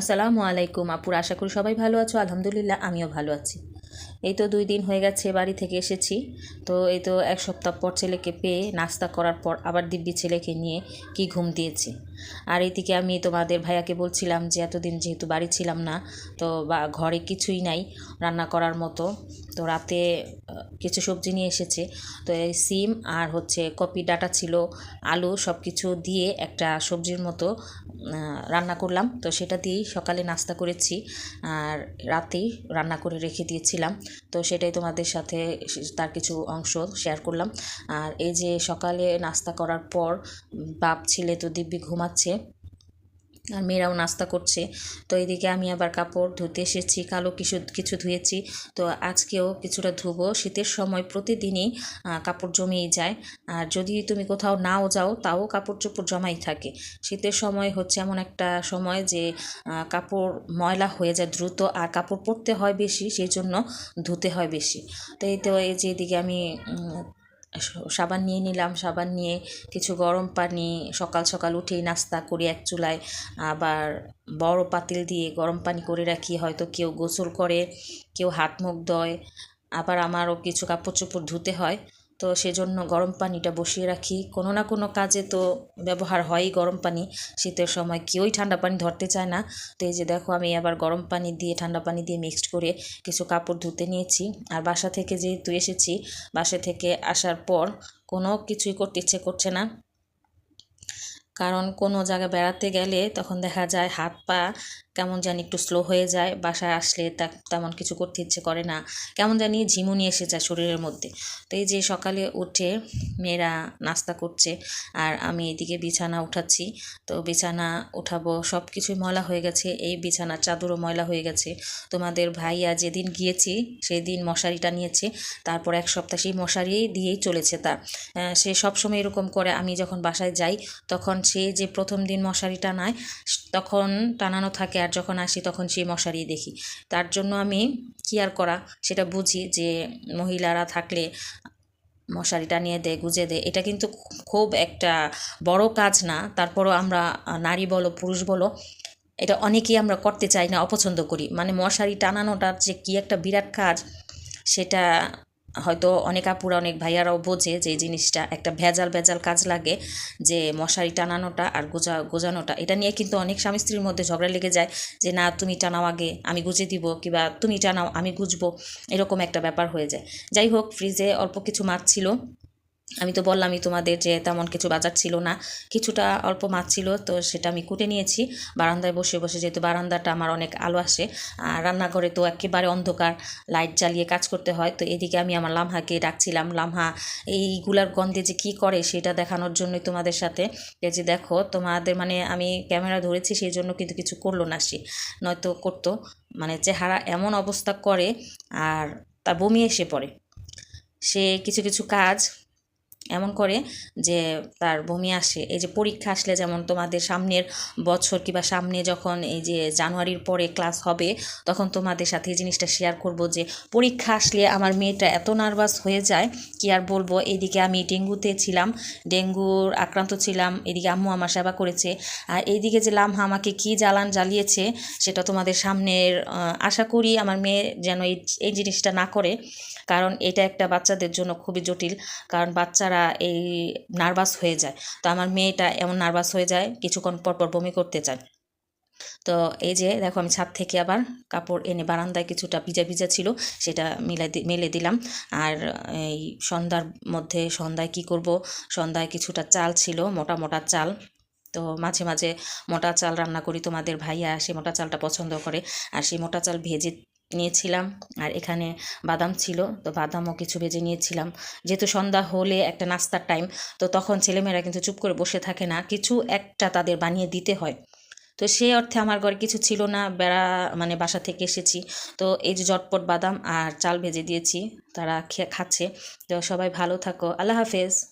আসসালামু আলাইকুম আপুর, আশা করি সবাই ভালো আছো, আলহামদুলিল্লাহ আমিও ভালো আছি। এই তো দুই দিন হয়ে গেছে বাড়ি থেকে এসেছি, তো এই তো এক সপ্তাহ পর ছেলেকে পেয়ে নাস্তা করার পর আবার দিব্যি ছেলেকে নিয়ে কি ঘুম দিয়েছি। আর এইদিকে আমি তোমাদের ভাইয়াকে বলছিলাম যে এতদিন যেহেতু বাড়ি ছিলাম না, তো বা ঘরে কিছুই নাই রান্না করার মতো। তো রাতে কিছু সবজি নিয়ে এসেছে। তো এই সিম আর হচ্ছে কপি ডাটা ছিল, আলু সব কিছু দিয়ে একটা সবজির মতো রান্না করলাম। তো সেটা দিয়েই সকালে নাস্তা করেছি আর রাতেই রান্না করে রেখে দিয়েছিলাম। তো সেটাই তোমাদের সাথে তার কিছু অংশ শেয়ার করলাম। আর এই যে সকালে নাস্তা করার পর বাপ ছেলে তো দিব্যি ঘুমাচ্ছে আর মেয়েরাও নাস্তা করছে। তো এদিকে আমি আবার কাপড় ধুতে এসেছি, কালো কিছু কিছু ধুয়েছি। তো আজকেও কিছুটা ধুবো, শীতের সময় প্রতিদিনই কাপড় জমেই যায়। আর যদি তুমি কোথাও নাও যাও, তাও কাপড় চোপড় জমাই থাকে। শীতের সময় হচ্ছে এমন একটা সময় যে কাপড় ময়লা হয়ে যায় দ্রুত আর কাপড় পরতে হয় বেশি, সেই জন্য ধুতে হয় বেশি। তো এই তো এই যে এদিকে আমি সাবান নিয়ে নিলাম, সাবান নিয়ে কিছু গরম পানি, সকাল সকাল উঠেই নাস্তা করি এক চুলায়। আবার বড় পাতিল দিয়ে গরম পানি করে রাখি, হয়তো কেউ গোসল করে, কেউ হাত মুখ ধয়, আবার আমারও কিছু কাপড় চোপড় ধুতে হয়। তো সেজন্য গরম পানিটা বসিয়ে রাখি। কোনো না কোনো কাজে তো ব্যবহার হয়ই গরম পানি। শীতের সময় কেউই ঠান্ডা পানি ধরতে চায় না। তো এই যে দেখো আমি আবার গরম পানি দিয়ে, ঠান্ডা পানি দিয়ে মিক্সড করে কিছু কাপড় ধুতে নিয়েছি। আর বাসা থেকে যেহেতু এসেছি, বাসা থেকে আসার পর কোনো কিছুই করতে ইচ্ছে করছে না। কারণ কোনো জায়গায় বেড়াতে গেলে তখন দেখা যায় হাত পা কেমন জানি একটু স্লো হয়ে যায়, বাসায় আসলে তা তেমন কিছু করতে ইচ্ছে করে না। কেমন জানি ঝিমুনি এসে যায় শরীরের মধ্যে। তো এই যে সকালে উঠে মেয়েরা নাস্তা করছে আর আমি এদিকে বিছানা উঠাচ্ছি। তো বিছানা উঠাবো সব কিছুই ময়লা হয়ে গেছে। এই বিছানার চাদরও ময়লা হয়ে গেছে। তোমাদের ভাইয়া যেদিন গিয়েছি সেই দিন মশারিটা নিয়েছে। তারপর এক সপ্তাহ সেই মশারি দিয়েই চলেছে তার। সে সবসময় এরকম করে, আমি যখন বাসায় যাই, তখন সে যে প্রথম দিন মশারি টানায় তখন টানানো থাকে আর যখন আসি তখন সেই মশারি দেখি। তার জন্য আমি কি আর করা? সেটা বুঝি যে মহিলারা থাকলে মশারি টানিয়ে দেয় গুজে দেয় এটা কিন্তু খুব একটা বড় কাজ না। তারপরও আমরা নারী বলো, পুরুষ বলো, এটা অনেকেই আমরা করতে চাই না, অপছন্দ করি। মানে মশারি টানানোটার যে কি একটা বিরাট কাজ, সেটা হয়তো অনেক আপুরা, অনেক ভাইয়ারাও বোঝে যে জিনিসটা একটা ভেজাল ভেজাল কাজ লাগে যে মশারি টানানোটা আর গোজা, গোজানোটা। এটা নিয়ে কিন্তু অনেক স্বামী স্ত্রীর মধ্যে ঝগড়া লেগে যায় যে, না, তুমি টানাও আগে, আমি গুজে দিব কিবা তুমি টানাও, আমি গুজবো। এরকম একটা ব্যাপার হয়ে যায়। যাই হোক, ফ্রিজে অল্প কিছু মাছ ছিল। আমি তো বললামই তোমাদের যে তেমন কিছু বাজার ছিল না, কিছুটা অল্প মাছ ছিল, তো সেটা আমি কুটে নিয়েছি। বারান্দায় বসে বসে যেহেতু বারান্দাটা আমার অনেক আলো আসে, আর রান্নাঘরে তো একেবারে অন্ধকার, লাইট জ্বালিয়ে কাজ করতে হয়, তো এদিকে আমি আমার লামহাকে ডাকছিলাম, লামহা, এইগুলার গন্ধে যে কি করে সেটা দেখানোর জন্যই তোমাদের সাথে? যে দেখো, তোমাদের মানে আমি ক্যামেরা ধরেছি, সেই জন্য কিন্তু কিছু করল না সে, নয়তো করতো মানে চেহারা এমন অবস্থা করে, আর তার বমি এসে পড়ে। সে কিছু কিছু কাজ এমন করে যে তার বমি আসে। এই যে পরীক্ষা আসলে যেমন তোমাদের সামনের বছর কিংবা সামনে যখন এই যে জানুয়ারির পরে ক্লাস হবে, তখন তোমাদের সাথে এই জিনিসটা শেয়ার করব যে পরীক্ষা আসলে আমার মেয়েটা এত নার্ভাস হয়ে যায়, কি আর বলব? এইদিকে আমি ডেঙ্গুতে ছিলাম, ডেঙ্গুর আক্রান্ত ছিলাম, এদিকে আম্মু আমার সেবা করেছে। আর এইদিকে যে লামহা আমাকে কি জ্বালান জ্বালিয়েছে, সেটা তোমাদের সামনের আশা করি আমার মেয়ে যেন এই এই জিনিসটা না করে। কারণ এটা একটা বাচ্চাদের জন্য খুবই জটিল। কারণ বাচ্চারা এই নার্ভাস হয়ে যায়। তো আমার মেয়েটা এমন নার্ভাস হয়ে যায়, কিছুক্ষণ পর পর বমি করতে চায়। তো এই যে, দেখো আমি ছাদ থেকে আবার কাপড় এনে বারান্দায় কিছুটা ভিজা ভিজা ছিল, সেটা মিলাই দি- মেলে দিলাম। আর এই সন্ধ্যার মধ্যে সন্ধ্যায় কি করব? সন্ধ্যায় কিছুটা চাল ছিল, মোটা মোটা চাল। তো মাঝে মাঝে মোটা চাল রান্না করি, তোমাদের ভাইয়া সে মোটা চালটা পছন্দ করে। আর সেই মোটা চাল ভেজে নিয়েছিলাম। আর এখানে বাদাম ছিল, তো বাদামও কিছু ভেজে নিয়েছিলাম। যেহেতু সন্ধ্যা হলে একটা নাস্তার টাইম তো তখন ছেলেমেয়েরা কিন্তু চুপ করে বসে থাকে না। কিছু একটা তাদের বানিয়ে দিতে হয়। তো সেই অর্থে আমার ঘরে কিছু ছিল না, বেড়া মানে বাসা থেকে এসেছি। তো এই যে জটপট বাদাম আর চাল ভেজে দিয়েছি, তারা খাচ্ছে। তো সবাই ভালো থাকো। আল্লাহ হাফেজ।